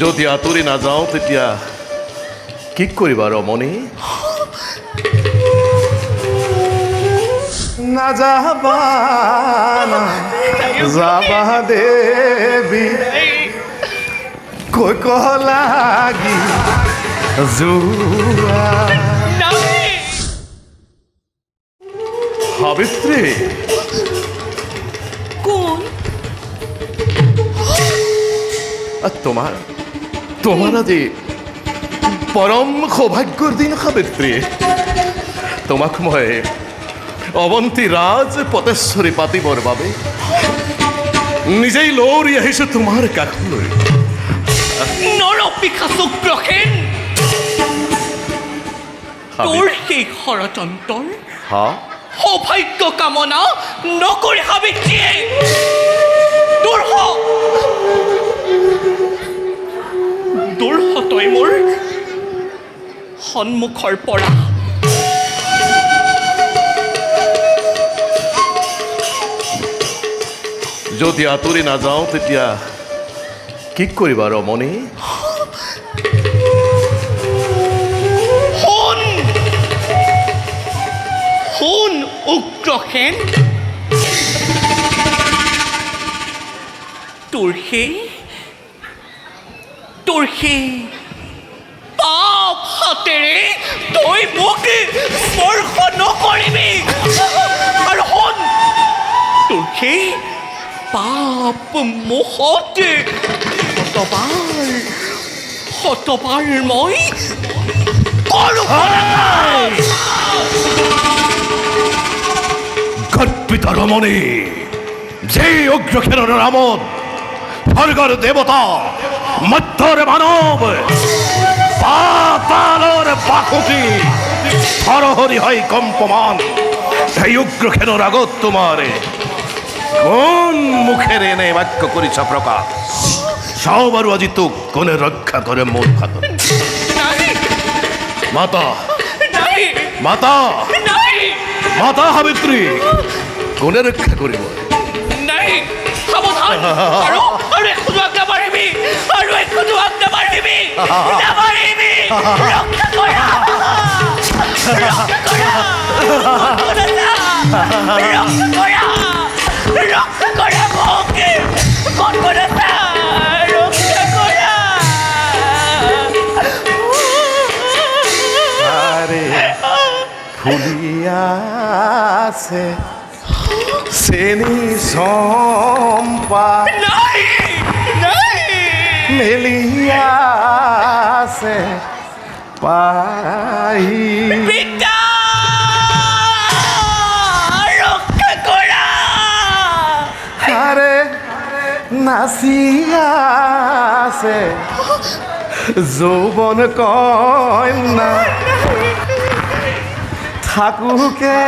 যদি আঁতৰি নাযাওঁ তেতিয়া কি কৰিবা ৰমণী নাযাবা না যাবা দেৱী কৈ কহ লাগি যোৱা। সাবিত্ৰী কোন? তোমার তোমার আজি পরম সৌভাগ্যৰ দিন সাবিত্ৰী তোমাক মই অৱন্তী ৰাজ পটেশ্বৰী পাতিবৰ বাবে নিজেই লৰি আহিছো তোমাৰ কাষলৈ নৰপিশা শুক্ৰসেন তোৰ সেই সৌভাগ্য কামনা নকৰি সাবিত্ৰীয়ে তোৰ তোৰ সন্মুখৰ পৰা। যদি আঁতৰি নাযাওঁ তেতিয়া কি কৰিবা ৰমণী শুন! উগ্ৰসেন তোৰ সেই তোৰ সেই। হাতেৰে তই মোক স্পৰ্শ নকৰিবি আৰু শুন তোৰ সেই পাপ মোহতে শতবাৰ শতবাৰ মই কৰোঁ গর্বিত রমণী যে অগ্রখের নামত, স্বর্গর দেবতা মধ্যর মানব। পাতালর বাকুটি সরহরি হয় কম্পমান। সেই উগ্রখের আগত তোমার। কোন মুখের এনে বাক্য করিছ প্রকাশ? সবারও আজি তো কোনে রক্ষা করে মূল খাত মাতা! মাতা! মাতা সাবিত্রী কোনে রক্ষা করিব? নাই আৰু আৰু এখনও আগ নাবাঢ়িবি আৰু এখনও আগ নাবাঢ়িবি নাবাঢ়িবি ৰক্ষা কৰা ৰক্ষা কৰা ৰক্ষা কৰা ৰক্ষা কৰা মোক ক'ত ক'ত আছা আরে নাই নাই। মেলিয়াছে পাই। আরে নাচিয়াছে যৌবন কন্যা। থাকুকে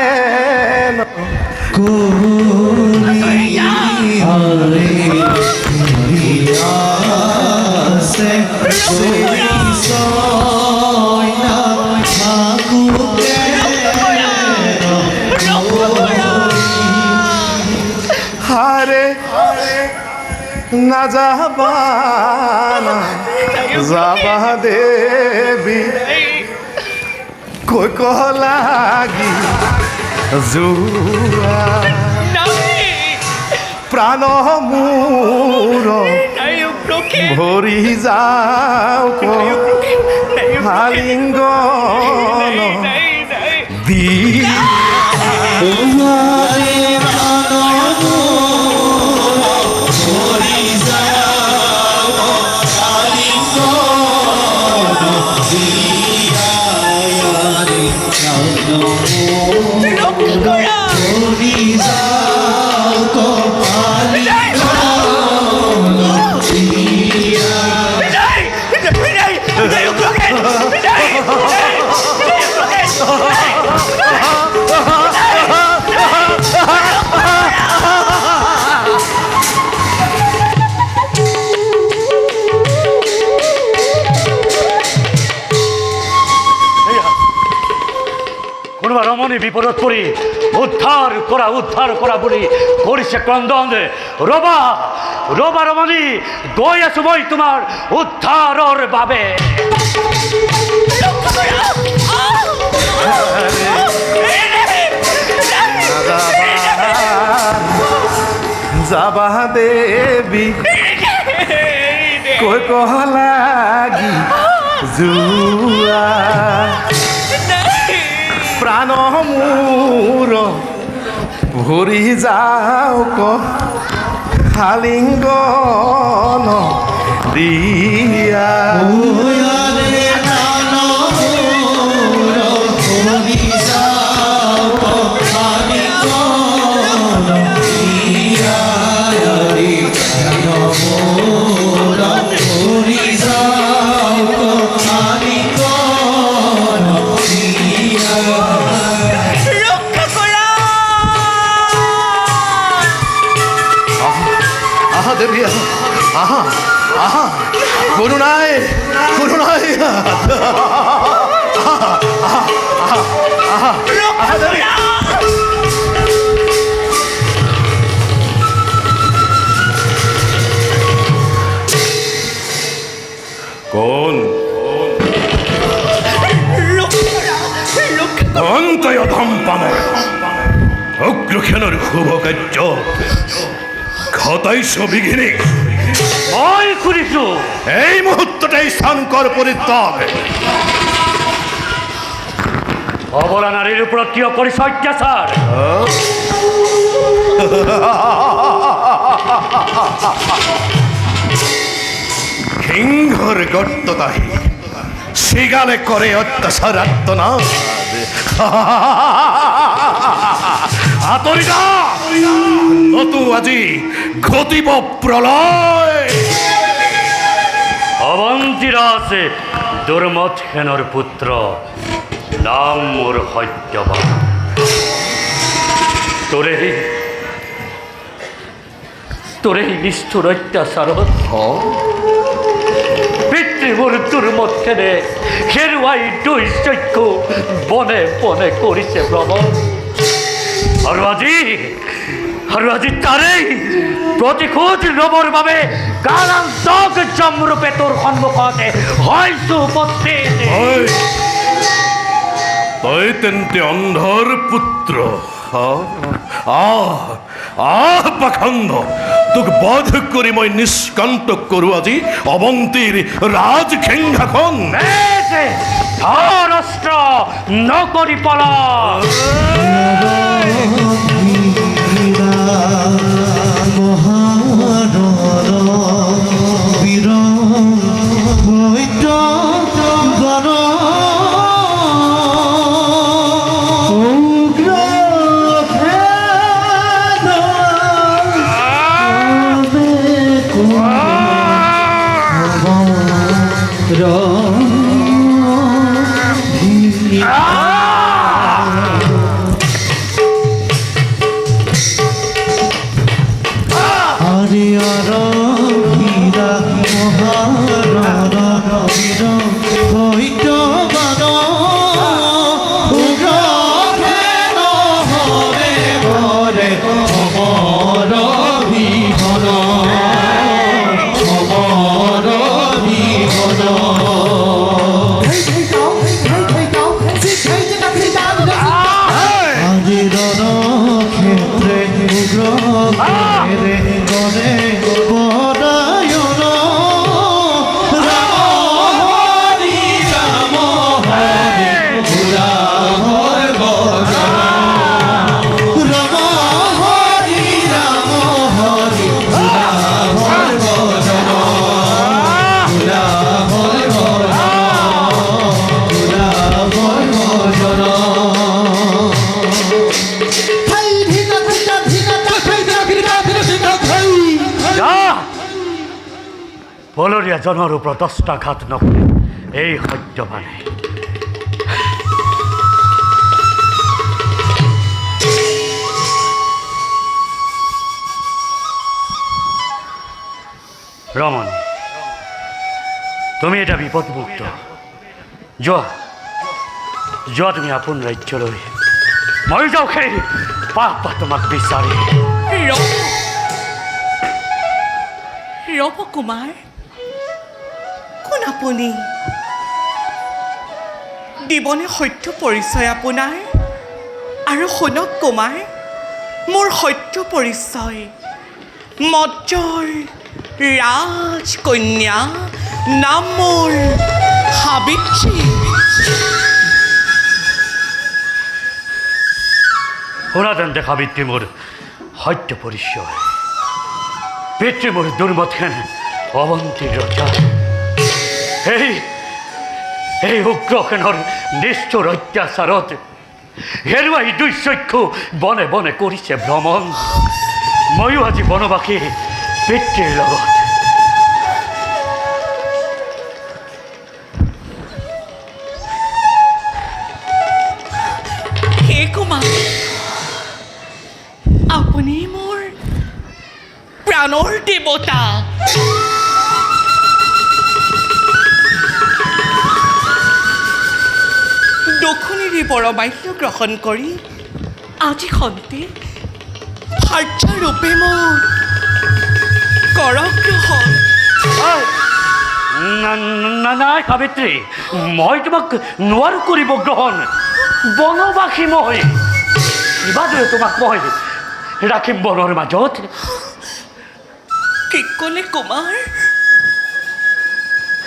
যোৱা প্ৰাণ মূর। ভৰি যাও হালিঙ্গ দি রক্ষা করা কোনোবা রমণী বিপদত পৰি উদ্ধাৰ কৰা উদ্ধাৰ কৰা বুলি কৰিছে ক্ৰন্দন ৰবা ৰবা ৰমণী গৈ আছো মই তোমাৰ উদ্ধাৰৰ বাবে। যাবা দেবী কৈ কহ লাগি যোৱা প্ৰাণ মূর ভৰি যাওক খালিংগন দিয়া করুণায় করুণায় কোন অন্তয় ধম্পাম অগ্রক্ষণের শুভ কার্য খতাইশ বিঘিনি মই শুনিছো এই মুহূর্তটাই স্থান কর পরিত্যাগ। অবলা নারীৰ ওপৰত কিয় কৰিছ অত্যাচাৰ সিংহর গর্ত তাহি সিগালে করে অত্যাচার আত্মনাদ। আতরিকা নতু আজি ঘটিব প্রলয়। অৱন্তীৰা আছে দুৰ্মত সেনৰ পুত্ৰ নাম মোৰ সত্যবান তোৰে তোৰে নিষ্ঠুৰ অত্যাচাৰত পিতৃবোৰ দুৰ্মত সেনে হেৰুৱাই দুই চক্ষু বনে বনে কৰিছে ভ্ৰমণ জমৰূপে তোৰ সন্মুখতে হৈছো উপস্থিত তই তেন্তে অন্ধৰ পুত্ৰ আহ আহ পাখণ্ড। তোক বধ কৰি মই নিষ্কণ্টক কৰোঁ আজি অৱন্তীৰ ৰাজ সিংহাখন বেছে ধৰ অস্ত্ৰ নকৰি পলা হরিহর বলৰীয়া জনৰ ওপৰত দষ্টাঘাত নকৰে এই সত্যবানে ৰমণী তুমি এটা বিপদমুক্ত। যোৱা যোৱা তুমি আপোন ৰাজ্যলৈ। মই যাওঁ সেই পাপ তোমাক বিচাৰি। ৰব কুমাৰ। আপুনি। দিবনে সত্য পৰিচয় আপোনাৰ? আৰু শুনক কুমাৰ, মোৰ সত্য পৰিচয়। মজ্জৰ ৰাজকন্যা নাম মোৰ সাবিত্ৰী। শুনাতেন দেখা পিতৃ মোৰ সত্য পৰিচয়। পিতৃ মোৰ দুৰ্মথেন অৱন্তীৰ ৰজা। এই এই উগ্ৰসেনৰ নিষ্ঠুৰ অত্যাচাৰত হেৰুৱাই দুই চক্ষু বনে বনে কৰিছে ভ্ৰমণ ময়ো আজি বনবাসী, পিতৃৰ লগত। আপুনি মোৰ প্ৰাণৰ দেৱতা। দক্ষিণেৰে বৰমাল্য গ্ৰহণ কৰি আজি সন্তে ভাৰ্যাৰূপে মোৰ কৰক গ্ৰহণ? নাই সাবিত্ৰী মই তোমাক নোৱাৰো কৰিব গ্ৰহণ। বনবাসী মই। কিবাদৰে তোমাক মই ৰাখিম বনৰ মাজত। কি ক'লে কুমাৰ?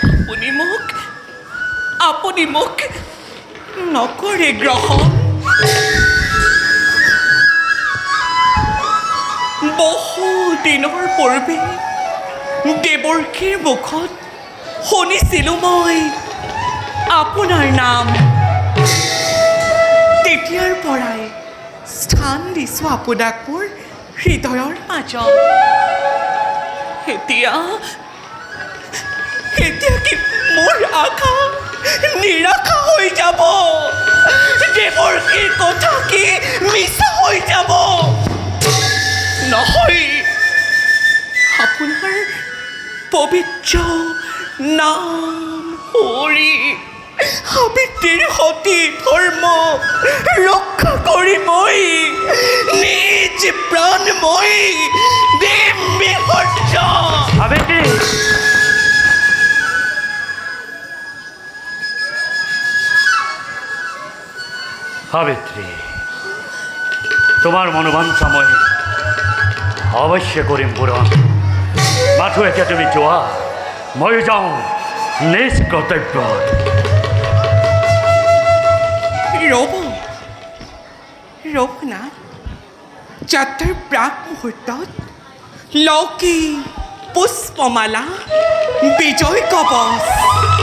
আপুনি মোক আপুনি মোক নকৰে গ্ৰহণ বহু দিনৰ পূৰ্বে দেৱৰ্ষীৰ মুখত শুনিছিলোঁ মই আপোনাৰ নাম। তেতিয়াৰ পৰাই স্থান দিছোঁ আপোনাক মোৰ হৃদয়ৰ মাজত। এতিয়া এতিয়া কি মোৰ আশা নিৰাশা হৈ যাব। দেৱৰ্ষীৰ কথা কি মিছা হৈ যাব। নহয় আপোনাৰ পবিত্ৰ নাম হৰি সাবিত্ৰীৰ সতী ধৰ্ম ৰক্ষা কৰি মই। নিজ প্ৰাণ মই দিম বিসৰ্জন সাবিত্ৰী সাবিত্ৰী তোমাৰ মনোবাঞ্ছা মই অৱশ্যে কৰিম পূৰণ মাথো এতিয়া তুমি যোৱা ময়ো যাওঁ নিজ ৰ'ব ৰ'ব না যাত্ৰাৰ প্ৰাক মুহূৰ্তত লকী পুষ্পমালা, বিজয় কবচ।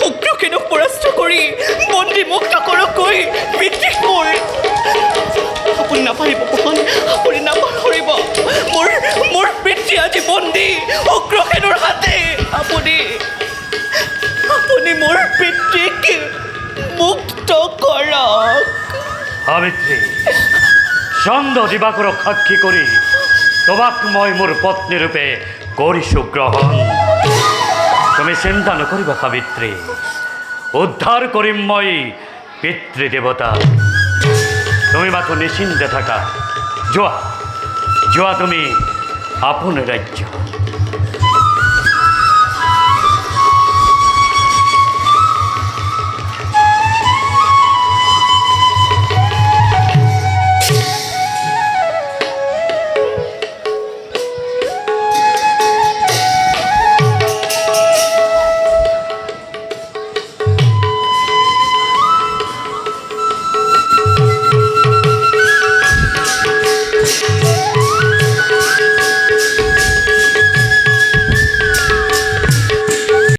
শুক্ৰকেনক পৰাস্ত কৰি বন্দী মুক্ত কৰকৈ পিতৃক মোৰ আপুনি নাপাৰিব মোহন, আপুনি নাপাহৰিব মোৰ মোৰ পিতৃ আজি বন্দী উগ্ৰসেনৰ হাতে। আপুনি আপুনি মোৰ পিতৃক মুক্ত সাবিত্ৰী চন্দ্ৰ দিবাকৰক সাক্ষী কৰি তোমাক মই মোৰ পত্নী ৰূপে কৰিছোঁ গ্ৰহণ তুমি চিন্তা নকৰিবা সাবিত্ৰী উদ্ধাৰ কৰিম মই পিতৃ দেৱতা তুমি মাথো নিশ্চিন্তে থাকা। যোৱা যোৱা তুমি আপোন ৰাজ্য।